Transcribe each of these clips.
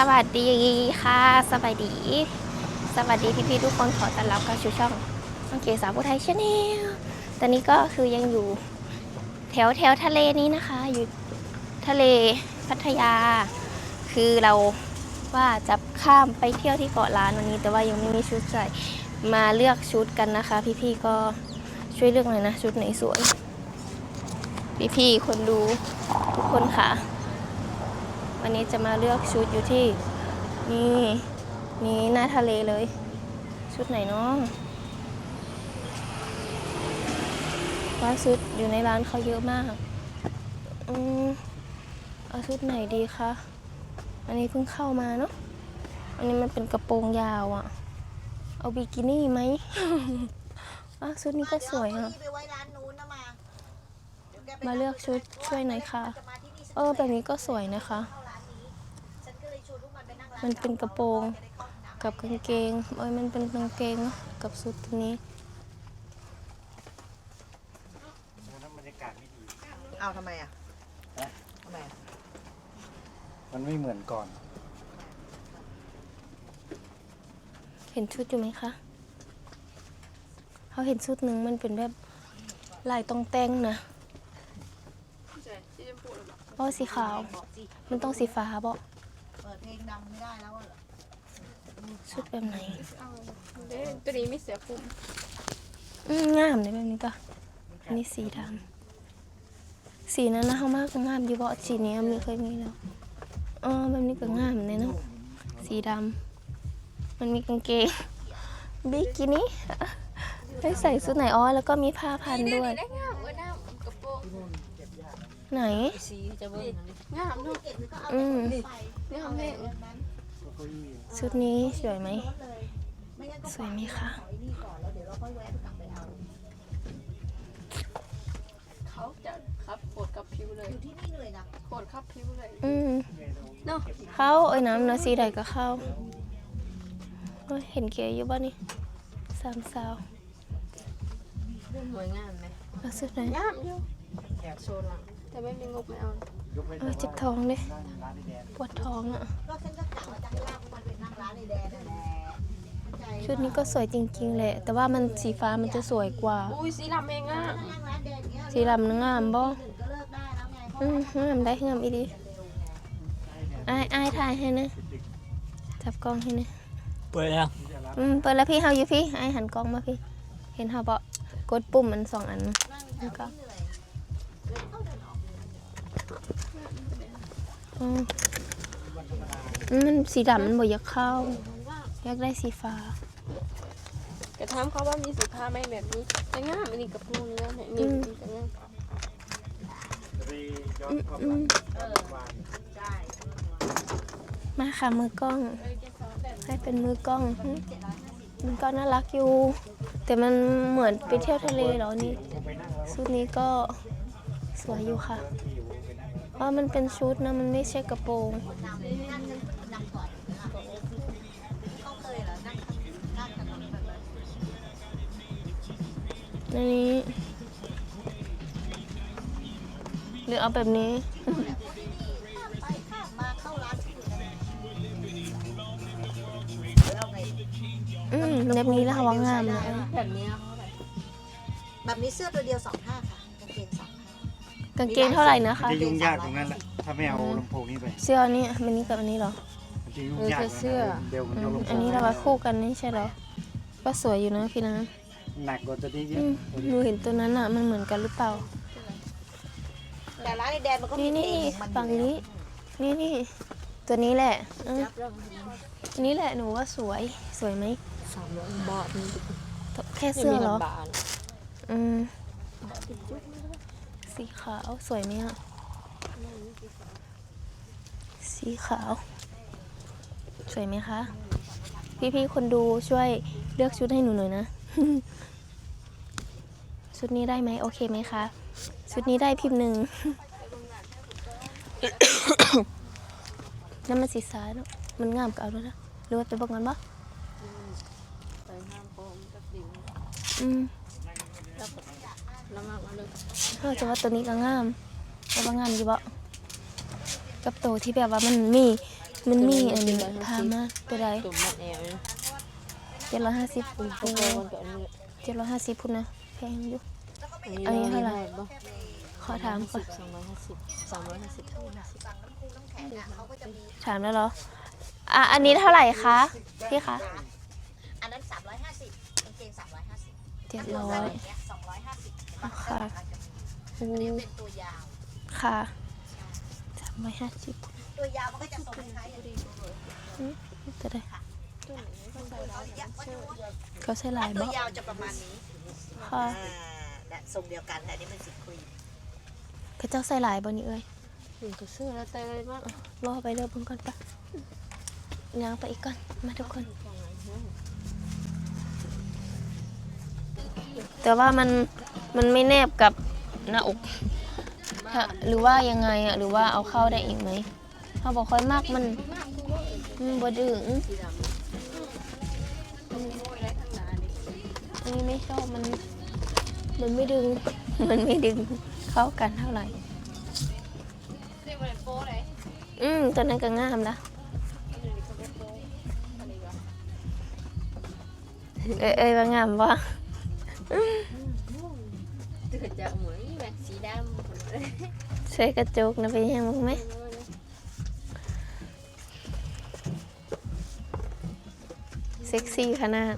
สวัสดีค่ะสวัสดี สวัสดีพี่ๆทุกคนขอต้อนรับเข้าสู่ช่องน้องเกสาวผู้ไทยชาแนลตอนนี้ก็คือยังอยู่แถวแถวทะเลนี้นะคะ อยู่ทะเลพัทยา คือเราว่าจะข้ามไปเที่ยวที่เกาะล้านวันนี้ แต่ว่ายังไม่มีชุดใส่มาเลือกชุดกันนะคะ พี่ๆก็ช่วยเลือกหน่อยนะชุดไหนสวย พี่ๆคนดูทุกคนค่ะ วันนี้จะมาเลือกชุดอยู่ที่นี่นี่หน้าทะเลเลย ชุดไหนเนาะว่าชุดอยู่ในร้านเขาเยอะมากอืมเอาชุดไหนดีคะอันนี้เพิ่งเข้ามาเนาะอันนี้มันเป็นกระโปรงยาวอะเอาบิกินี่ไหมอะชุดนี้ก็สวยอะไปไว้ร้านนู้นนะมาดี๋ยวแไปมาเลือกชุดช่วยหน่อยค่ะจะมาที่นี่ฉันเออแบบนี้ก็สวยนะคะ มันไปนั่งร้านมันเป็นกระโปรงจะได้เข้าห้องน้ำกับกางเกงเอ้ยมันเป็นกางเกงเนอะกับชุดตัวนี้บรรยากาศไม่ดี เอาทำไมอะทำไมอะมันไม่เหมือนก่อน เห็นชุดอยู่ไหมคะเขาเห็นชุดหนึ่งมันเป็นแบบลายตองแต่งนะอ๋อสีขาวบอกสิมันต้องสีฟ้าบ่เปิดเพลงดังไม่ได้แล้วอะเหรอชุดแบบไหนเอาเด้ตัวนี้ไม่เสียคุ้มอืมงามเลยแบบนี้ก็อันนี้สีดำสีนั้นนะเขามากงามอยู่บ่สีนี้มีเคยมีแล้วเออแบบนี้ก็งามเลยเนาะสีดำมันมีกางเกงบิกินี่ได้ใส่ชุดไหนอ๋อแล้วก็มีผ้าพันด้วย ไหน สีจะเบิ่งงามเนาะอืมงามแม่ชุดนี้สวยไหมไม่งั้นก็สวยไหมคะเอาไอ้นี่ก่อนแล้วเดี๋ยวเราค่อยแวะกลับไปเอาเขาจะครับโคตรกับผิวเลยอยู่ที่นี่เลยนะโคตรครับผิวเลยอืมเนาะเข้าเอ้ยน้ำนะสีใดก็เข้าเอ้ยเห็นเก๋อยู่บ้านี่สามสาวสวยงามไหมเอาสุดไหนงามอยู่โซนหลัง แต่ไม่มีงบไม่เอาเออเจ็บท้องเลยปวดท้องอะก็ฉันก็กะว่าจะให้ลากพวกมันไปนั่งร้านในแดนนั่นแหละเข้าใจชุดนี้ก็สวยจริงๆแหละ แต่ว่ามันสีฟ้ามันจะสวยกว่า อุ้ยสีดำเองอะนั่งร้านแดนเงี้ยสีลำนึงงามบ่หนึ่งก็เลิกได้แล้วไงเพราะอืมงามได้งามอีดีอายอายถ่ายให้นะจับกล้องให้นะเปิดแล้วอืมเปิดแล้วพี่เฮาอยู่พี่อายหันกล้องมาพี่ เห็นเฮาบ่กดปุ่มมันสองอันแล้วก็ มอืมมันสีดำมันบ่อยากเข้า อยากได้สีฟ้ากระทำเขาว่ามีสีผ้าไหมแบบนี้แต่งามอันนี้กระโปรงเนื้อเนี่ยนี่นี่ก็งามจะไปย้อนความอืหลัมงวานมาค่ะมือกล้อง ให้เป็นมือกล้องหึมันก็น่ารักอยู่ แต่มันเหมือนไปเที่ยวทะเลเหรอนี่ชุดนี้ก็สวยอยู่ค่ะ เพราะมันเป็นชุดนะ มันไม่ใช่กระโปรงเขาเคยเหรอนั่งนั่งกันแบบนั้นอันนี้ หรือเอาแบบนี้ไปข้ามมาเข้าร้านที่อื่นแล้วไงอืมแบบนี้แล้วค่ะว่างามนะแบบนี้ แบบนี้เสื้อตัวเดียวสองห้าค่ะางเกงเท่าไหร่นะคะ จะยุ่งยากตรงนั้นแหละถ้าไม่เอาลำโพงนี้ไปเสื้อนี่มันนี้กับอันนี้เหรอ มันจะยุ่งยากเดี๋ยวมันอืจะมลำโพอันงนี้เรามาคู่กันนี่ใช่เหรอก็สวยอยู่นะพี่นะหนักกว่าตัวนี้เยอือะมหนูเห็นตัวนั้นอะมันเหมือนกันหรือเปล่า แต่ร้านในแดนมันก็มีนี่เพลนี่งของมันฝั่งอยู่นี้ นี่นี่ตัวนี้แหละอืมอันนี้แหละหนูว่าสวยสวยไหมสามร้อยบาทนี่แค่เสื้อเหรอบาทอืม สีขาวสวยไหมอะ สีขาว สวยไหมคะ พี่ๆคนดูช่วยเลือกชุดให้หนูหน่อยนะ ชุดนี้ได้ไหมโอเคไหมคะ ชุดนี้ได้พิมพ์หนึ่งน้ำมันสีฟ้าเนอะมันงามกับเอาด้วยนะหรือว่าไปบอกกันปะไปห้ามโปมกับดิวอืม แล้วมากมาเลยเออจะว่าตัวนี้ก็งามแต่ว่างามอยู่บ่กับตัวที่แบบว่ามันมีมันมีอันนี้พามาตัวใดตุ่มมัดแอวนะเจ็ดร้อยห้าสิบพวกเราคนกับอันนี้เจ็ดร้อยห้าสิบพุ่นนะแพงอยู่อันนี้อันนี้เท่าไหร่บ่ขอถามก่อนสองร้อยห้าสิบสามร้อยห้าสิบสามร้อยห้าสิบถามแล้วเหรออะอันนี้เท่าไหร่คะพี่คะอันนั้น350กางเกง350เจ็ดร้อยเนี้ย250 ค่ะโอ้อันนี้เป็นตัวยาว ค่ะสามร้อยห้าสิบตัวยาวมันก็จะทรงคล้ายๆกันดีตัวใดตัวเขาใส่ลายตับ่วยาวจะประมาณนี้ค่ะอ่าและทรงเดียวกันแต่อันนี้เป็นสีครีมเขาเจ้าใส่ลายบ่นี่เอ้ยถึงจะซื้อแล้วแต่เลยมากรอไปเริ่มเบิ่งก่อนปะย่างไปอีกก่อน มาทุกคน แต่ว่ามัน มันไม่แนบกับหน้าอกถ้าหรือว่ายังไงอะหรือว่าเอาเข้าได้อีกไหมเขาบอกค่อยมากมันมันบ่ดึงอันนี้ไม่ชอบมัน มันไม่ดึง มันไม่ดึงเข้ากันเท่าไหร่อืมตัวนั้นก็งามนะเอ้ยว่างามว่ะตื่นจากเหมือนแบบสีดำใช้กระจกนะเป็นยังมั้งไหมเซ็กซี่ขนาด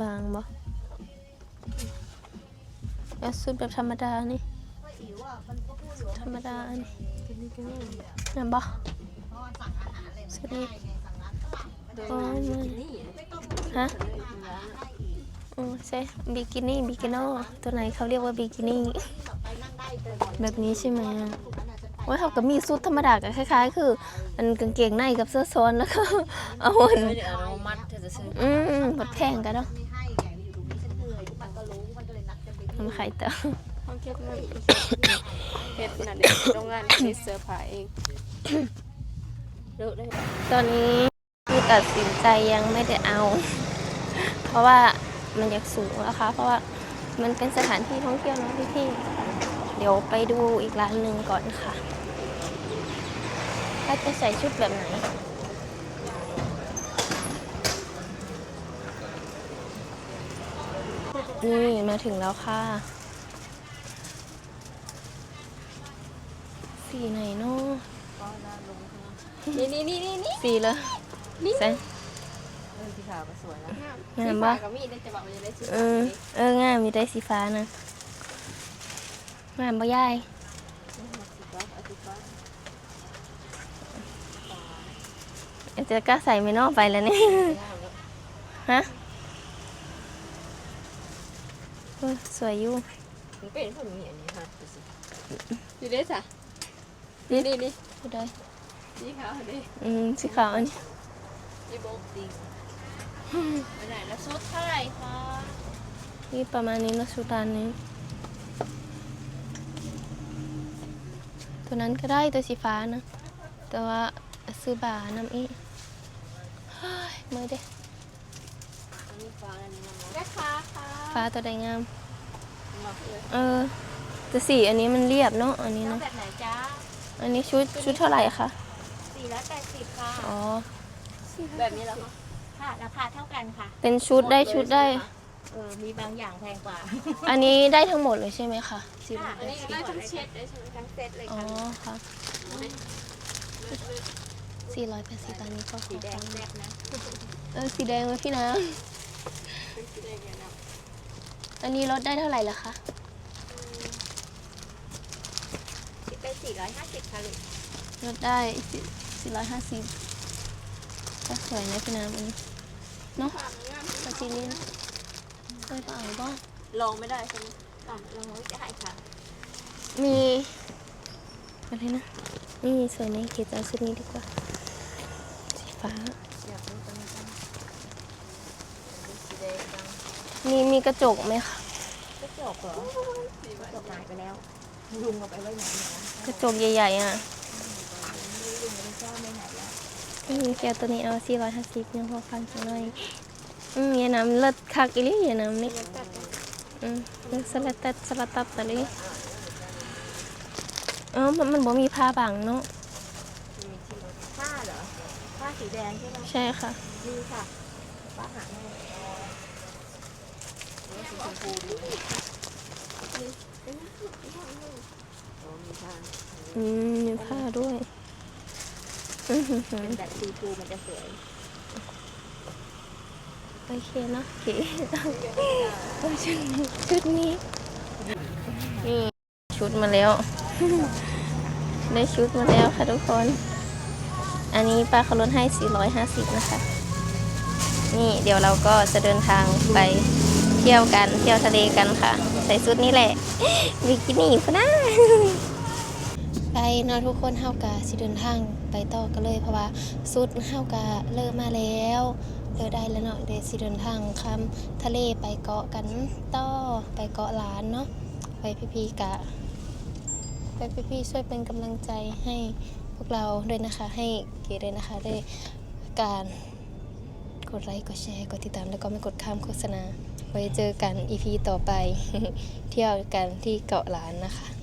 บางบ่แล้วสุดแบบธรรมดานี่ก็อิ๋วอะมันก็พูดอยู่ว่าธรรมดาอันนี้นี่ก็นั่นบ่เพราะว่าสั่งอาหารเลยมันง่ายไงสั่งร้านฝรั่งมันเดิได้อ๋อมันนี่ไม่ต้อง ฮะอาหารให้อีกอือใช่บิกินี่บิกิโน่ตัวไหนเขาเรียกว่าบิกินี่ต่อไปนั่งได้เลยแบบนี้ใช่ไหมอะถูกนั้นอาจจะไปว่าเขาก็มีชุดธรรมดาก็คล้าย ๆ คืออันกางเกงในกับเสื้อซ้อนแล้วก็เอาอันไม่ได้เอามัดเธอจะซื้ออืมบัดแพงกันเนาะไม่ให้ไงอยู่ตรงนี้ฉันเหนื่อยมันก็รู้มันก็เลยนัดกันไปทำไข่เต่อห้องเก็บเงินเฮ็ดนั่นเด็กโรงงานที่เสื้อผ้าเองเลิกได้ตอนนี้คือ ตัดสินใจยังไม่ได้เอา เพราะว่ามันอยากสูงนะคะ เพราะว่ามันเป็นสถานที่ท่องเที่ยวเนาะพี่ๆเดี๋ยวไปดูอีกร้านหนึ่งก่อนค่ะว่าจะใส่ชุดแบบไหนนี่มาถึงแล้วค่ะสีไหนเนาะนี่นี่นี่นี่นี่สีเลย ใส่เออสีขาวก็สวยนะงามสีปะฟ้าก็มีได้จะบอกว่าจะได้สีเอฟ้าอเอองามมีได้สีฟ้านะงามบ่ยายสีฟ้าเอาสีฟ้าจะกล้าใส่ไม่นอกไปแล้วเนี่ยฮะเออสวยอยู่มันเป็นคนมีอันนี้ค่ะดูสิดูได้จ้ะนี่นี่นี่พูดได้สีขาวนี่อืมสีขาวอันนี้ นี่โบ๊กจริงไปไหนแล้วชุดเท่าไหร่คะนี่ประมาณนี้นะชุดร้านนี้ ตัวนั้นก็ได้ตัวสีฟ้านะ แต่ว่าซื้อบาร์น้ำอีเฮ้ยมือเด้อันนี้ฟ้าอันนี้น้ำแม่ค้าค่ะฟ้าตัวใดงาม มาเลยเออแต่สีอันนี้มันเรียบเนาะอันนี้เอาเนาะแบบไหนจ้าอันนี้ชุดชุดเท่าไหร่คะ480ค่ะ อ๋อ แบบนี้แล้วคะค่ะราคาเท่ากันค่ะเป็นชุดได้ชุดได้ เออมีบางอย่างแพงกว่าอันนี้ได้ทั้งหมดเลยใช่ไหมคะสี่ค่ะอันนี้ได้ทั้งเช็ดได้ใช่ไหมทั้งเซตเลยอ๋อค่ะค่ะสี่ร้อยแปดสิบอันนี้ก็สีแดงแซ่บนะเออสีแดงเลยพี่นะสีแดงเนี่ยนะอันนี้ลดได้เท่าไหร่ล่ะคะเป็น450ค่ะลูกลดได้สี่ร้อยห้าสิบ ก็สวยนะพี่น้ำอันนี้เนาะสกีนี้เคยเปล่าบ้างลองไม่ได้ใช่ไหมอะลองไว้จะให้ค่ะ มีอะไรนะนี่สวยในเกจเอาชุดนี้ดีกว่า สีฟ้าอยากรู้ตรงนี้จังสีแดงจังมีมีกระจกไหมคะกระจกเหรอจกหายไปแล้ว ลุงเอาไปไว้ไหนเนี่ยนะกระจกใหญ่ๆอะ ลุงเอาไปซ่อนไว้ไหนแล้ว อืมแก้วตัวนี้เอาสี่ร้อยห้าสิบยังพอฟังจังเลยอืมอยาน้ำเลิศคักอีหลี่อยาน้ำนี่อืมเลิศสลัดตัดสลัดตัดตะลีอ๋อมันมันบ่มีผ้าบังเนาะมีที่รถผ้าเหรอผ้าสีแดงใช่ไหมใช่ค่ะมีค่ะป้าหาให้สีชมพูดูโอ้มีผ้าอืมมีผ้าด้วยอื้อหือ เป็นแบบซีฟูมันจะสวย โอเคเนาะโอเคเอาชุดนี้ชุดนี้ นี่ชุดมาแล้ว ได้ชุดมาแล้วค่ะทุกคน อันนี้ป้าเขาลดให้ 450 นะคะ นี่เดี๋ยวเราก็จะเดินทางไปเที่ยวกัน เที่ยวทะเลกันค่ะ ใส่ชุดนี้แหละบิกินี่พะนะ ไปเนาะทุกคนเฮากะสิเดินทางไปต่อกันเลย เพราะว่าสุดเฮากะเลิกมาแล้วเลิกได้แล้วเนาะเดี๋ยวสิเดินทางข้ามทะเลไปเกาะกันต่อไปเกาะล้านเนาะไปพี่ๆกะ ไปพี่ๆช่วยเป็นกำลังใจให้พวกเราด้วยนะคะ ให้เก๋ด้วยนะคะได้การกดไลค์กดแชร์กดติดตามแล้วก็ไม่กดข้ามโฆษณาไว้เจอกัน EP ต่อไป เที่ยวกันที่เกาะล้านนะคะ